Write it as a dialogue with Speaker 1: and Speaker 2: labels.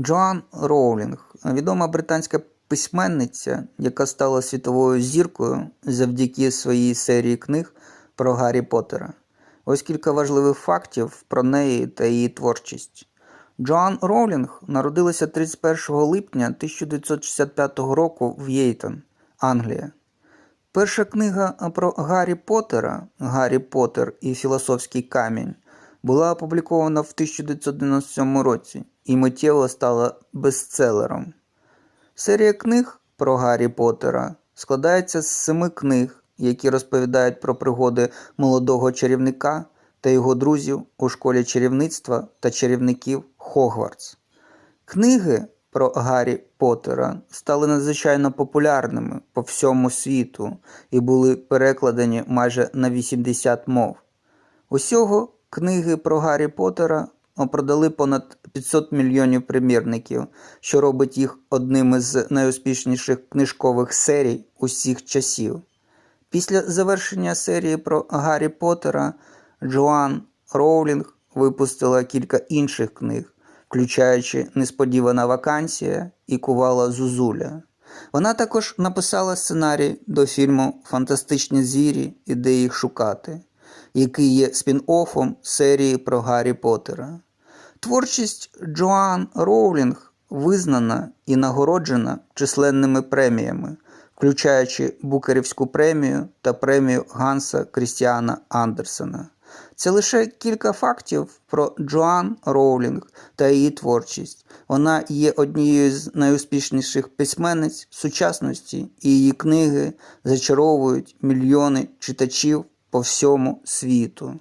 Speaker 1: Джоан Роулінг, відома британська письменниця, яка стала світовою зіркою завдяки своїй серії книг про Гаррі Поттера. Ось кілька важливих фактів про неї та її творчість. Джоан Роулінг народилася 31 липня 1965 року в Єйтон, Англія. Перша книга про Гаррі Поттера Гаррі Поттер і Філософський камінь була опублікована в 1997 році і миттєво стала бестселером. Серія книг про Гаррі Поттера складається з семи книг, які розповідають про пригоди молодого чарівника та його друзів у школі чарівництва та чарівників Хогвартс. Книги про Гаррі Поттера стали надзвичайно популярними по всьому світу і були перекладені майже на 80 мов. Усього книги про Гаррі Поттера продали понад 500 мільйонів примірників, що робить їх одним із найуспішніших книжкових серій усіх часів. Після завершення серії про Гаррі Поттера Джоан Роулінг випустила кілька інших книг, включаючи Несподівана вакансія і Кувала Зузуля. Вона також написала сценарій до фільму Фантастичні звірі і де їх шукати, який є спін-оффом серії про Гаррі Поттера. Творчість Джоан Роулінг визнана і нагороджена численними преміями, включаючи Букерівську премію та премію Ганса Крістіана Андерсена. Це лише кілька фактів про Джоан Роулінг та її творчість. Вона є однією з найуспішніших письменниць сучасності, і її книги зачаровують мільйони читачів по всьому світу.